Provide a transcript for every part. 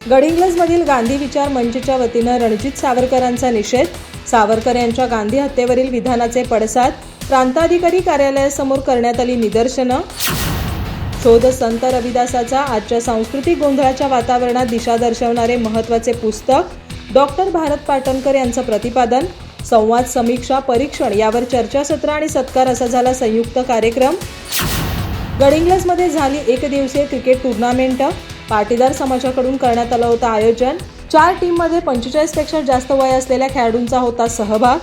गडिंग्लजमधील गांधी विचार मंचच्या वतीनं रणजित सावरकरांचा निषेध. सावरकर यांच्या गांधी हत्येवरील विधानाचे पडसाद प्रांताधिकारी कार्यालयासमोर करण्यात आली निदर्शनं. शोध संत रविदासाचा आजच्या सांस्कृतिक गोंधळाच्या वातावरणात दिशा दर्शवणारे महत्त्वाचे पुस्तक डॉक्टर भारत पाटणकर यांचं प्रतिपादन. संवाद समीक्षा परीक्षण यावर चर्चासत्र आणि सत्कार असा झाला संयुक्त कार्यक्रम. गडिंग्लजमध्ये झाली एक दिवसीय क्रिकेट टुर्नामेंट. पाटीदार समाजाकडून करण्यात आलं होतं आयोजन. चार टीममध्ये पंचेचाळीसपेक्षा जास्त वय असलेल्या खेळाडूंचा होता सहभाग.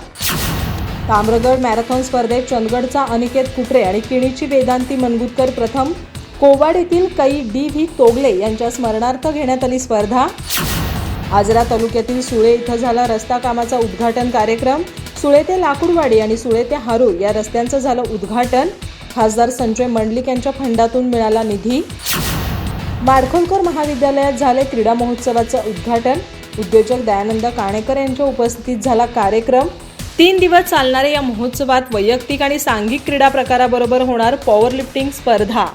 ताम्रगड मॅरेथॉन स्पर्धेत चंदगडचा अनिकेत कुटरे आणि किणीची वेदांती मनगुतकर प्रथम. कोवाड येथील कै डी व्ही तोगले यांच्या स्मरणार्थ घेण्यात आली स्पर्धा. आजरा तालुक्यातील सुळे इथं झाला रस्ता कामाचा उद्घाटन कार्यक्रम. सुळे ते लाकूडवाडी आणि सुळे ते हारूर या रस्त्यांचं झालं उद्घाटन. खासदार संजय मंडलिक यांच्या फंडातून मिळाला निधी. माडखोलकर महाविद्यालयात झाले क्रीडा महोत्सवाचं उद्घाटन. उद्योजक दयानंद काणेकर यांच्या उपस्थितीत झाला कार्यक्रम. तीन दिवस चालणाऱ्या या महोत्सवात वैयक्तिक आणि सांघिक क्रीडा प्रकाराबरोबर होणार पॉवर लिफ्टिंग स्पर्धा.